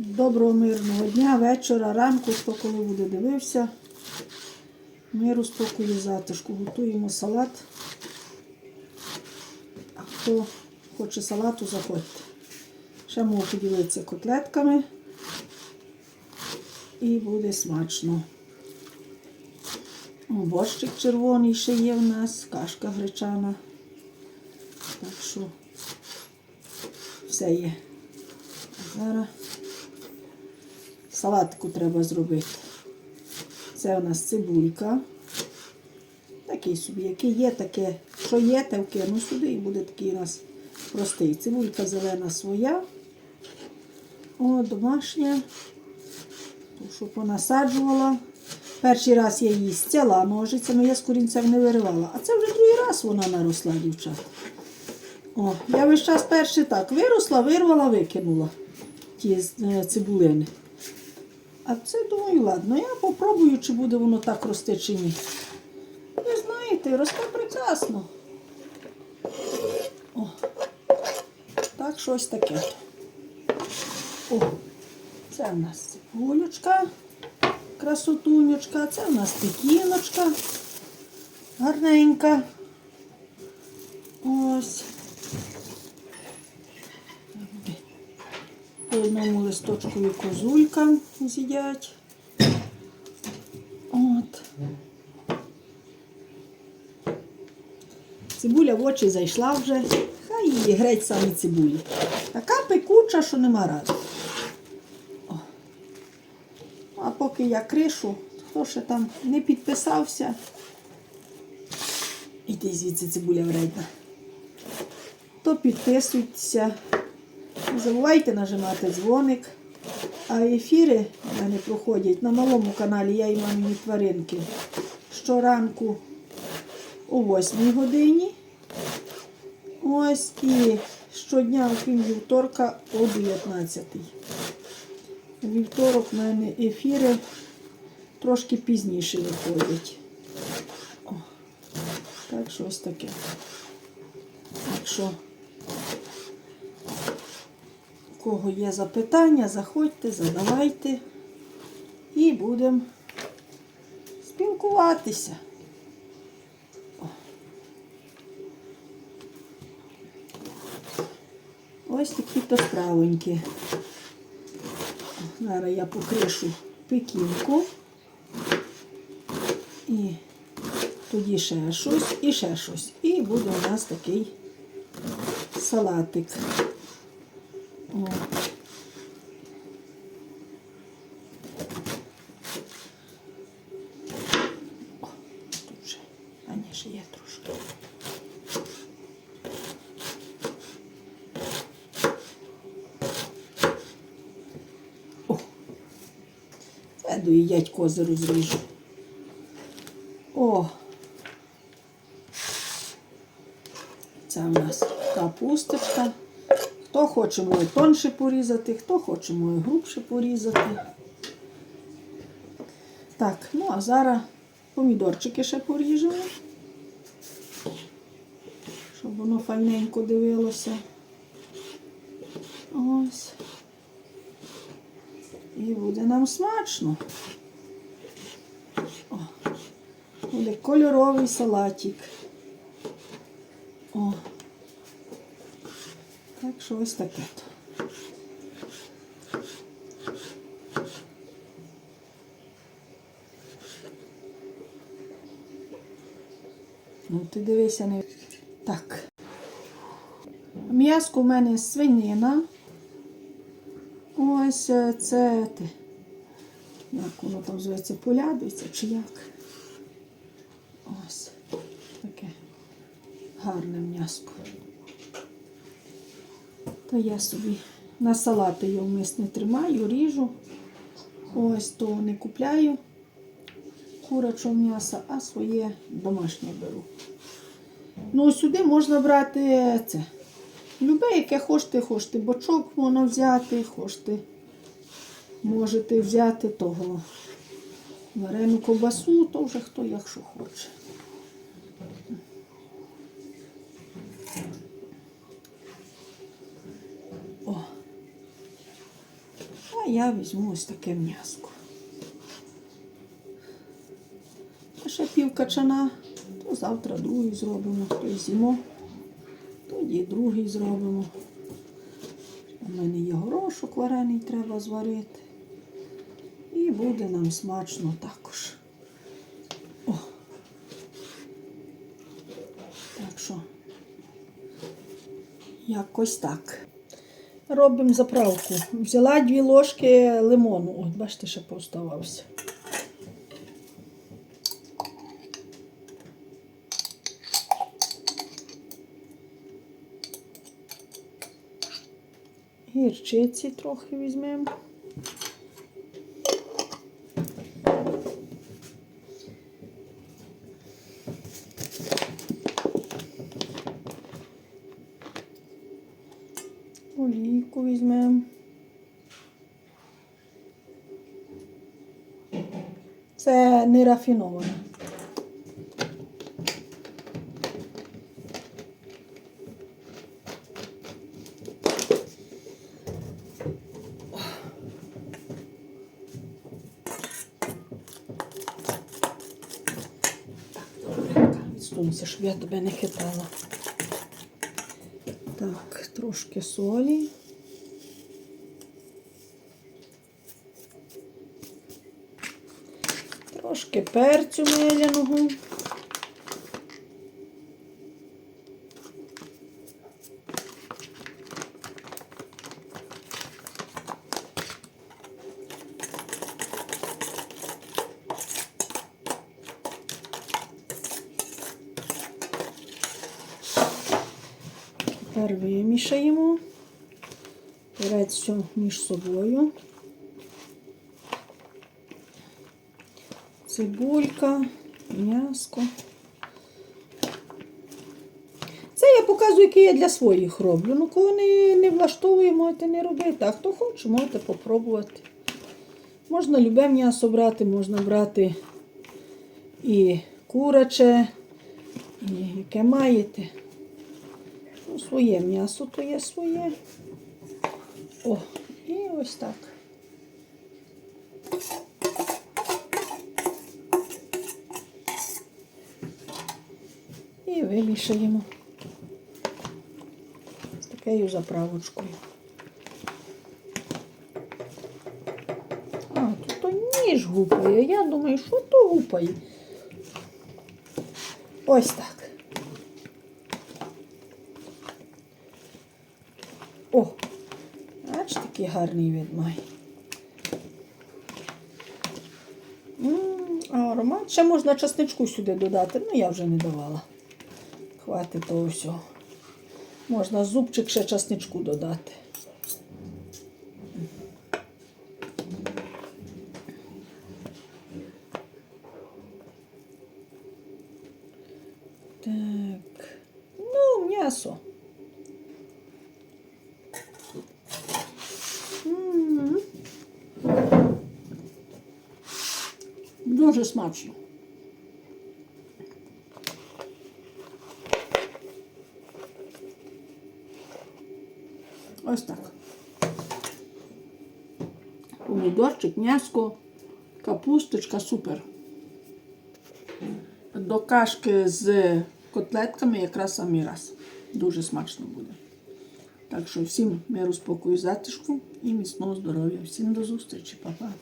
Доброго мирного дня, вечора, ранку, хто коли буде дивився. Миру, спокою, затишку. Готуємо салат. А хто хоче салату, заходьте. Ще можу поділитися котлетками. І буде смачно. Борщик червоний ще є в нас, кашка гречана. Так що все є. Зараз салатку треба зробити. Це у нас цибулька. Такий собі, який є, таке, що є, те вкину сюди і буде такий у нас простий. Цибулька зелена своя. О, домашня. Ту, що понасаджувала. Перший раз я її стяла ножицями, я з корінцем не виривала. А це вже другий раз вона наросла, дівчата. О, я весь час перший так виросла, вирвала, викинула ті е, цибулини. А це думаю, ладно, я попробую, чи буде воно так рости, чи ні. Ви знаєте, росте прекрасно. О, так, щось таке. О, це в нас цибулючка, красотунючка, це в нас пекіночка, гарненька. Ось. По одному листочку і козулька з'їдять. От. Цибуля в очі зайшла вже. Хай її греть самі цибулі. Така пекуча, що нема ради. А поки я кришу, хто ще там не підписався, іди звідси цибуля вредна, то підписуйтеся. Не забувайте нажимати дзвоник. А ефіри в мене проходять на малому каналі Я і мамині тваринки щоранку о 8 годині. Ось і щодня, окрім вівторка, о 19. Вівторок в мене ефіри трошки пізніше виходять. О, так, щось таке. Так що. Кого є запитання, заходьте, задавайте і будемо спілкуватися. Ось такі то справоньки. Зараз я покришу пекінку і тоді ще щось і ще щось. І буде у нас такий салатик. О. О, тут же, а ні, ще є трошки. О, це доїдять кози розріжу. О, це в нас капусточка. Хто хоче може тонше порізати, хто хоче може грубше порізати. Так, ну а зараз помідорчики ще поріжемо, щоб воно файненько дивилося. Ось. І буде нам смачно. О, буде кольоровий салатик. О. Так що ось таке. то. Ну, ти дивися, не. Так. М'яско в мене свинина. Ось е, це те. Як воно там зветься, полядується чи як. Ось таке гарне м'яско. То я собі на салати його мисне тримаю, ріжу. Ось то не купляю курячого м'яса, а своє домашнє беру. Ну, сюди можна брати це. Любе, яке хочете, хочете бочок воно взяти, хочете, можете взяти того варену ковбасу, то вже хто як що хоче. О. А я візьму ось таке м'яско. А ще пів качана, то завтра другий зробимо, то й з'їмо, тоді другий зробимо. У мене є горошок варений, треба зварити. І буде нам смачно також. О. Так що, якось так. Робимо заправку. Взяла дві ложки лимону. От, бачите, ще поставався. Гірчиці трохи візьмемо. Олійку візьмемо. Це не рафінована. Відсунься, щоб я тебе не хитала. Так, трошки солі. Трошки перцю меляного. Тепер вимішаємо. Все між собою. Цибулька, м'яско. Це я показую, який я для своїх роблю. Ну, кого не, не влаштовує, можете не робити. А хто хоче, можете попробувати. Можна любе м'ясо брати, можна брати і куряче, і яке маєте. Ну, своє м'ясо то є своє. О, і ось так. І вимішаємо з такою заправочкою. А, тут то ніж гупає. Я думаю, що то гупає. Ось так. О, аж такий гарний вид має. Аромат. Ще можна часничку сюди додати, ну я вже не давала. Хватить того всього. Можна зубчик ще часничку додати. Так. Ну, м'ясо. М. Дуже смачно. Ось так. Помідорчик, м'яско, капусточка, супер. До кашки з котлетками якраз самий раз. Дуже смачно буде. Так що всім миру, спокою, затишку і міцного здоров'я. Всім до зустрічі, Па-па.